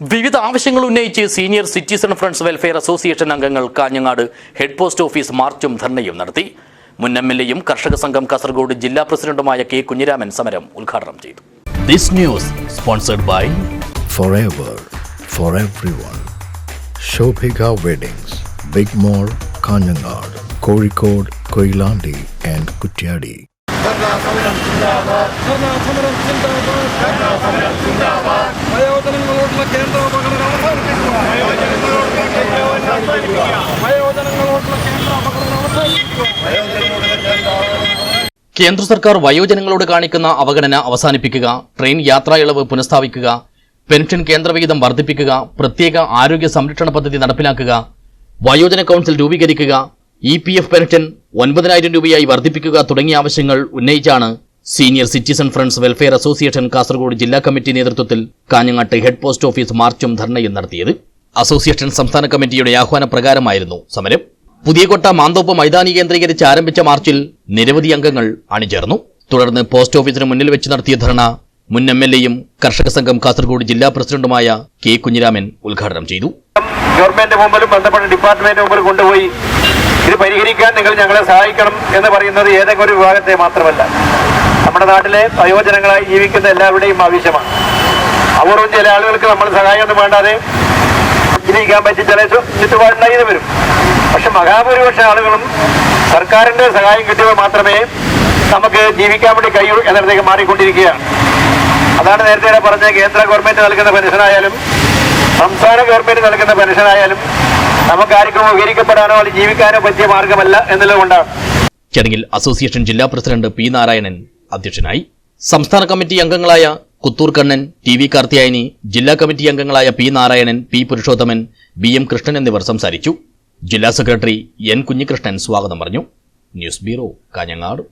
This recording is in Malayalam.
വിവിധ ആവശ്യങ്ങൾ ഉന്നയിച്ച് senior citizen friends welfare association അംഗങ്ങൾ കാഞ്ഞങ്ങാട് ഹെഡ് പോസ്റ്റ് ഓഫീസ് മാർച്ചും ധർണയും നടത്തി മുൻ എം എൽ എയും കർഷക സംഘം കാസർഗോഡ് ജില്ലാ പ്രസിഡന്റുമായ കെ കുഞ്ഞിരാമൻ സമരം ഉദ്ഘാടനം ചെയ്തു this news sponsored by forever for everyone. Shobhika Weddings, Big Mall, Kanyanad, Kozhikode, Koilandi and Kutyadi. വയോജനങ്ങളോടുള്ള കേന്ദ്ര അപകടം കേന്ദ്ര അവസാനിപ്പിക്കുക സർക്കാർ വയോജനങ്ങളോട് കാണിക്കുന്ന അവഗണന അവസാനിപ്പിക്കുക ട്രെയിൻ യാത്രാ ഇളവ് പുനഃസ്ഥാപിക്കുക പെൻഷൻ കേന്ദ്രവിഹിതം വർദ്ധിപ്പിക്കുക പ്രത്യേക ആരോഗ്യ സംരക്ഷണ പദ്ധതി നടപ്പിലാക്കുക വയോജന കൗൺസിൽ രൂപീകരിക്കുക ഇ പി എഫ് പെൻഷൻ ഒൻപതിനായിരം രൂപയായി വർദ്ധിപ്പിക്കുക തുടങ്ങിയ ആവശ്യങ്ങൾ ഉന്നയിച്ചാണ് senior citizen friends welfare association Kasaragod ജില്ലാ കമ്മിറ്റി നേതൃത്വത്തിൽ കാഞ്ഞങ്ങാട്ട് ഹെഡ് പോസ്റ്റ് ഓഫീസ് മാർച്ചും ധർണയും നടത്തിയത്. അസോസിയേഷൻ സംസ്ഥാന കമ്മിറ്റിയുടെ ആഹ്വാന പ്രകാരമായിരുന്നു സമരം. പുതിയകൊട്ട മാന്തോപ്പ് മൈതാനി കേന്ദ്രീകരിച്ച് ആരംഭിച്ച മാർച്ചിൽ നിരവധി അംഗങ്ങൾ അണിചേർന്നു. തുടർന്ന് പോസ്റ്റ് ഓഫീസിന് മുന്നിൽ വെച്ച് നടത്തിയ ധർണ മുൻ എം എൽ എയും കർഷക സംഘം കാസർഗോഡ് ജില്ലാ പ്രസിഡന്റുമായ കെ കുഞ്ഞിരാമൻ ഉദ്ഘാടനം ചെയ്തു. ഗവൺമെന്റ് മുമ്പിലും ബന്ധപ്പെട്ട ഡിപ്പാർട്ട്മെന്റ് മുമ്പിൽ കൊണ്ടുപോയി. പരിഹരിക്കാൻ നിങ്ങൾ ഞങ്ങളെ സഹായിക്കണം എന്ന് പറയുന്നത് ഏതെങ്കിലും ഒരു വിഭാഗത്തെ മാത്രമല്ല. നമ്മുടെ നാട്ടിലെ വയോജനങ്ങളായി ജീവിക്കുന്ന എല്ലാവരുടെയും ആവശ്യമാണ്. അപൂർവം ചില ആളുകൾക്ക് നമ്മൾ സഹായമൊന്നും വേണ്ടാതെ ജീവിക്കാൻ പറ്റി ചില ചുറ്റുപാടുണ്ടായി വരും. പക്ഷെ മഹാഭൂരിപക്ഷ ആളുകളും സർക്കാരിന്റെ സഹായം കിട്ടിയത് മാത്രമേ നമുക്ക് ജീവിക്കാൻ വേണ്ടി കഴിയൂ എന്നിടത്തേക്ക് മാറിക്കൊണ്ടിരിക്കുകയാണ്. അതാണ് നേരത്തെ പറഞ്ഞ കേന്ദ്ര ഗവൺമെന്റ് നൽകുന്ന പെൻഷനായാലും സംസ്ഥാന ഗവൺമെന്റ് നൽകുന്ന പെൻഷനായാലും നമുക്ക് ആർക്കും ഉപകരിക്കപ്പെടാനോ അല്ലെങ്കിൽ ജീവിക്കാനോ പറ്റിയ മാർഗമല്ല എന്നുള്ളതുകൊണ്ടാണ്. ചടങ്ങിൽ അസോസിയേഷൻ ജില്ലാ പ്രസിഡന്റ് പി നാരായണൻ അധ്യക്ഷനായി. സംസ്ഥാന കമ്മിറ്റി അംഗങ്ങളായ കുത്തൂർ കണ്ണൻ ടി വി കാർത്തിയായനി ജില്ലാ കമ്മിറ്റി അംഗങ്ങളായ P Narayanan P Purushothaman B M Krishnan എന്നിവർ സംസാരിച്ചു. ജില്ലാ സെക്രട്ടറി എൻ കുഞ്ഞികൃഷ്ണൻ സ്വാഗതം പറഞ്ഞു. News bureau Kanhangad.